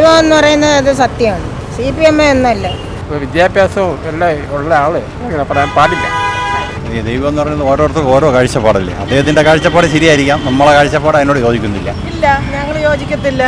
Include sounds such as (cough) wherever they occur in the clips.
ദൈവം എന്ന് പറയുന്നത് അത് സത്യമാണ്. സി പി എം എന്നല്ല. വിദ്യാഭ്യാസവും എല്ലാം ഉള്ള ആൾ ഇങ്ങനെ പറയാൻ പാടില്ല. ഈ ദൈവം എന്ന് പറയുന്നത് ഓരോരുത്തർക്കും ഓരോ കാഴ്ചപ്പാടല്ലേ? അദ്ദേഹത്തിന്റെ കാഴ്ചപ്പാട് ശരിയായിരിക്കാം. നമ്മളെ കാഴ്ചപ്പാട് അതിനോട് യോജിക്കുന്നില്ല. ഇല്ല ഞങ്ങൾ യോജിക്കത്തില്ല.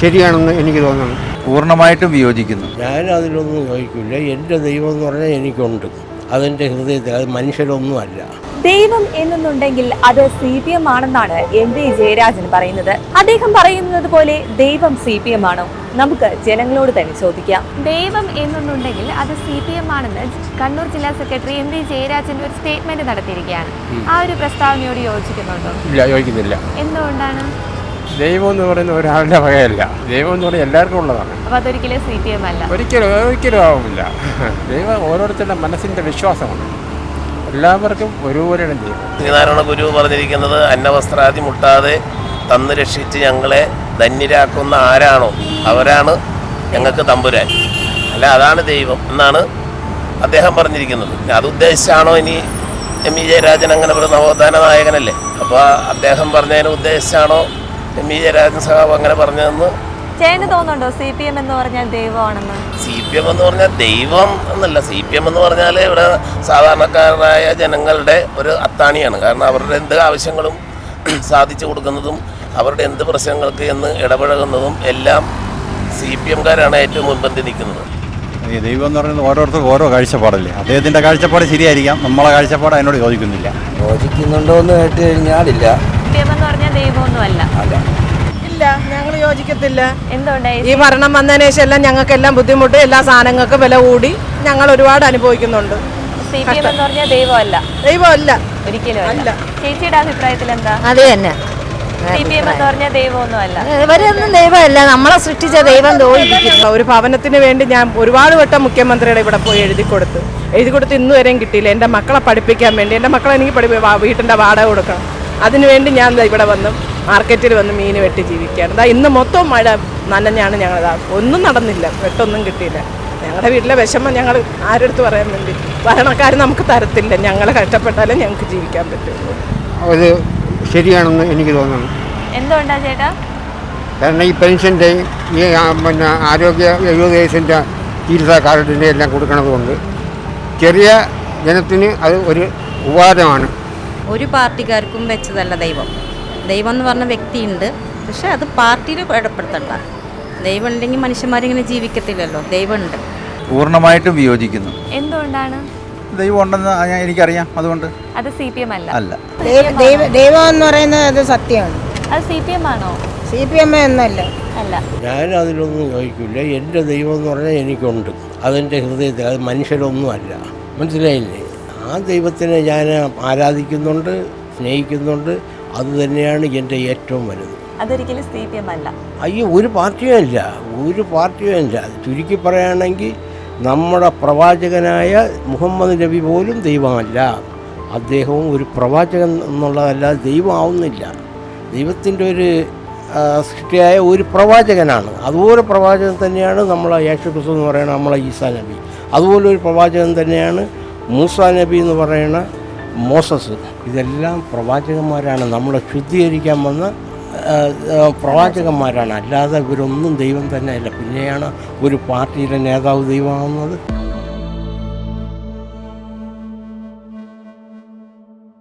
ശരിയാണെന്ന് എനിക്ക് തോന്നുന്നു. പൂർണമായിട്ടും വിയോജിക്കുന്നു. ഞാൻ അതിനൊന്നും യോജിക്കില്ല. എന്റെ ദൈവം എന്ന് പറഞ്ഞാൽ എനിക്കുണ്ട്. അതെന്റെ ഹൃദയത്തിൽ അത് മനുഷ്യരൊന്നുമല്ല. ദൈവം എന്നുണ്ടെങ്കിൽ അത് സി പി എം ആണെന്നാണ് എം വി ജയരാജൻ പറയുന്നത്. അദ്ദേഹം പറയുന്നത് പോലെ ദൈവം സി പി എം ആണോ നമുക്ക് ജനങ്ങളോട് തന്നെ ചോദിക്കാം. ദൈവം എന്നുണ്ടെങ്കിൽ അത് സി പി എം ആണെന്ന് കണ്ണൂർ ജില്ലാ സെക്രട്ടറി എം വി ജയരാജന്റെ ഒരു സ്റ്റേറ്റ്മെന്റ് നടത്തിയിരിക്കുകയാണ്. ആ ഒരു പ്രസ്താവനയോട് യോജിക്കുന്നുണ്ടോ? ഇല്ല യോജിക്കുന്നില്ല. എന്തുകൊണ്ടാണ്? ദൈവം എന്ന് പറയുന്ന ഒരാളുടെ വകയല്ല. ദൈവം എന്ന് പറഞ്ഞാൽ എല്ലാവർക്കും ഉള്ളതാണ്. അപ്പോൾ അതൊരിക്കലും സി പി എം അല്ല. ഒരിക്കലും ഒരിക്കലും ആവില്ല ദൈവം ഓരോരുത്തരുടെ മനസ്സിന്റെ വിശ്വാസമാണ്. എല്ലാവർക്കും ഒരുപോലെയാണ് ദൈവം ശ്രീനാരായണ ഗുരു പറഞ്ഞിരിക്കുന്നത് അന്നവസ്ത്രാദി മുട്ടാതെ തന്ന് രക്ഷിച്ച് ഞങ്ങളെ ധന്യരാക്കുന്ന ആരാണോ അവരാണ് ഞങ്ങൾക്ക് തമ്പുരാൻ. അല്ല അതാണ് ദൈവം എന്നാണ് അദ്ദേഹം പറഞ്ഞിരിക്കുന്നത്. അത് ഉദ്ദേശിച്ചാണോ ഇനി എം ഇ ജയരാജൻ അങ്ങനെ ഒരു നവോത്ഥാന നായകനല്ലേ? അപ്പോൾ അദ്ദേഹം പറഞ്ഞതിന് ഉദ്ദേശിച്ചാണോ എം ഇ ജയരാജൻ സഹാബ് അങ്ങനെ പറഞ്ഞതെന്ന് ചേട്ടന് തോന്നുന്നുണ്ടോ സി പി എം എന്ന് പറഞ്ഞാൽ ദൈവമാണെന്ന്? സി പി എം എന്ന് പറഞ്ഞാൽ ദൈവം എന്നല്ല. സി പി എം എന്ന് പറഞ്ഞാൽ ഇവിടെ സാധാരണക്കാരായ ജനങ്ങളുടെ ഒരു അത്താണിയാണ്. കാരണം അവരുടെ എന്ത് ആവശ്യങ്ങളും (clears throat) സാധിച്ചു കൊടുക്കുന്നതും അവരുടെ എന്ത് പ്രശ്നങ്ങൾക്ക് എന്ന് ഇടപഴകുന്നതും എല്ലാം സി പി എംകാരാണ് ഏറ്റവും മുൻപന്തി നിൽക്കുന്നത് ഈ ദൈവം എന്ന് പറയുന്നത് ഓരോരുത്തർക്കും ഓരോ കാഴ്ചപ്പാടല്ലേ. അദ്ദേഹത്തിന്റെ കാഴ്ചപ്പാട് ശരിയായിരിക്കാം. നമ്മളെ കാഴ്ചപ്പാട് അതിനോട് യോജിക്കുന്നില്ല. യോജിക്കുന്നുണ്ടോ എന്ന് കേട്ട് കഴിഞ്ഞാലില്ല. സി പി എം എന്ന് പറഞ്ഞാൽ ദൈവമൊന്നും അല്ല. ഇല്ല ഞങ്ങൾ യോജിക്കത്തില്ല. എന്തുകൊണ്ടായി? ഈ മരണം വന്നതിന് ശേഷം എല്ലാം ഞങ്ങൾക്കെല്ലാം ബുദ്ധിമുട്ട് എല്ലാ സാധനങ്ങൾക്കും വില കൂടി ഞങ്ങൾ ഒരുപാട് അനുഭവിക്കുന്നുണ്ട്. സി പി എം എന്ന് പറഞ്ഞാൽ ദൈവമല്ല. ദൈവമല്ല. ഒരിക്കലും അല്ല. ചേച്ചിയുടെ അഭിപ്രായത്തിൽ എന്താ? അത് തന്നെ. സി പി എം എന്ന് പറഞ്ഞാൽ ദൈവമൊന്നും അല്ല ഇവരൊന്നും ദൈവമല്ല. നമ്മളെ സൃഷ്ടിച്ച ദൈവം തോന്നിയിരിക്കുന്നു ഒരു ഭവനത്തിന് വേണ്ടി ഞാൻ ഒരുപാട് വട്ടം മുഖ്യമന്ത്രിയുടെ ഇവിടെ പോയി എഴുതി കൊടുത്തു. എഴുതി കൊടുത്ത് ഇന്ന് വരെയും കിട്ടിയില്ല. എന്റെ മക്കളെ പഠിപ്പിക്കാൻ വേണ്ടി എന്റെ മക്കളെ എനിക്ക് പഠിപ്പി വാ- വീട്ടിന്റെ വാടക കൊടുക്കണം. അതിനുവേണ്ടി ഞാൻ ഇവിടെ വന്ന്. മാർക്കറ്റിൽ വന്ന് മീൻ വെട്ടി ജീവിക്കുകയാണ്. ഇതാ ഇന്ന് മൊത്തം മഴ നനഞ്ഞാണ് ഞങ്ങൾ ഒന്നും നടന്നില്ല. വെട്ടൊന്നും കിട്ടിയില്ല. ഞങ്ങളുടെ വീട്ടിലെ വിഷമം ഞങ്ങൾ ആരെടുത്ത് പറയാൻ വേണ്ടി ഭരണക്കാർ നമുക്ക് തരത്തില്ല. ഞങ്ങൾ കഷ്ടപ്പെട്ടാലേ ഞങ്ങൾക്ക് ജീവിക്കാൻ പറ്റുള്ളൂ. അത് ശരിയാണെന്ന് എനിക്ക് തോന്നുന്നു. എന്തുകൊണ്ടാ ചേട്ടാ? കാരണം ഈ പെൻഷന്റെ ഈ പിന്നെ ആരോഗ്യ എഴുപത് വയസ്സിന്റെ ചികിത്സാ കാർഡിന്റെ എല്ലാം കൊടുക്കണത് കൊണ്ട് ചെറിയ ജനത്തിന് അത് ഒരു ഉപകാരമാണ്. ഒരു പാർട്ടിക്കാർക്കും വെച്ചതല്ല ദൈവം. ദൈവം എന്ന് പറഞ്ഞ വ്യക്തിയുണ്ട്. പക്ഷെ അത് പാർട്ടിയിൽ ഇടപെടുത്തണ്ട. ദൈവം ഉണ്ടെങ്കിൽ മനുഷ്യന്മാരിങ്ങനെ ജീവിക്കത്തില്ലല്ലോ. ദൈവമുണ്ട്. പൂർണമായിട്ടും വിയോജിക്കുന്നു. എന്തുകൊണ്ടാണ്? ദൈവം ഉണ്ടെന്ന് ഞാൻ- എനിക്കറിയാം. അതുകൊണ്ട്. അത് സി പി എം അല്ല. അല്ല. ദൈവം എന്ന് പറയുന്നത് അത് സത്യമാണ്. അത് സി പി എം ആണോ? സി പി എം എന്നല്ല. അല്ല. ഞാൻ അതിലൊന്നും ചോദിക്കില്ല എന്റെ ദൈവം എന്ന് പറഞ്ഞാൽ എനിക്കുണ്ട്. അതെന്റെ ഹൃദയത്തിൽ. അത് മനുഷ്യരൊന്നുമല്ല. മനസ്സിലായില്ലേ? ആ ദൈവത്തിനെ ഞാൻ ആരാധിക്കുന്നുണ്ട് സ്നേഹിക്കുന്നുണ്ട് അത് തന്നെയാണ് എന്റെ ഏറ്റവും വലുത്. അതൊരിക്കലും സി പി എം അല്ല. അയ്യോ ഒരു പാർട്ടിയും ഇല്ല ഒരു പാർട്ടിയും ഇല്ല ചുരുക്കി പറയുകയാണെങ്കിൽ നമ്മുടെ പ്രവാചകനായ മുഹമ്മദ് നബി പോലും ദൈവമല്ല. അദ്ദേഹവും ഒരു പ്രവാചകൻ എന്നുള്ളതല്ല ദൈവമാവുന്നില്ല. ദൈവത്തിന്റെ ഒരു സൃഷ്ടിയായ ഒരു പ്രവാചകനാണ്. അതുപോലെ പ്രവാചകൻ തന്നെയാണ് നമ്മളെ യേശു ക്രിസ്തു എന്ന് പറയുന്ന നമ്മളെ ഈസാ നബി. അതുപോലെ ഒരു പ്രവാചകൻ തന്നെയാണ് മൂസ നബി എന്ന് പറയുന്ന മോസസ്. ഇതെല്ലാം പ്രവാചകന്മാരാണ്. നമ്മളെ ശുദ്ധീകരിക്കാൻ വന്ന പ്രവാചകന്മാരാണ്. അല്ലാതെ ഇവരൊന്നും ദൈവം തന്നെയല്ല. പിന്നെയാണ് ഒരു പാർട്ടിയുടെ നേതാവ് ദൈവമാവുന്നത്.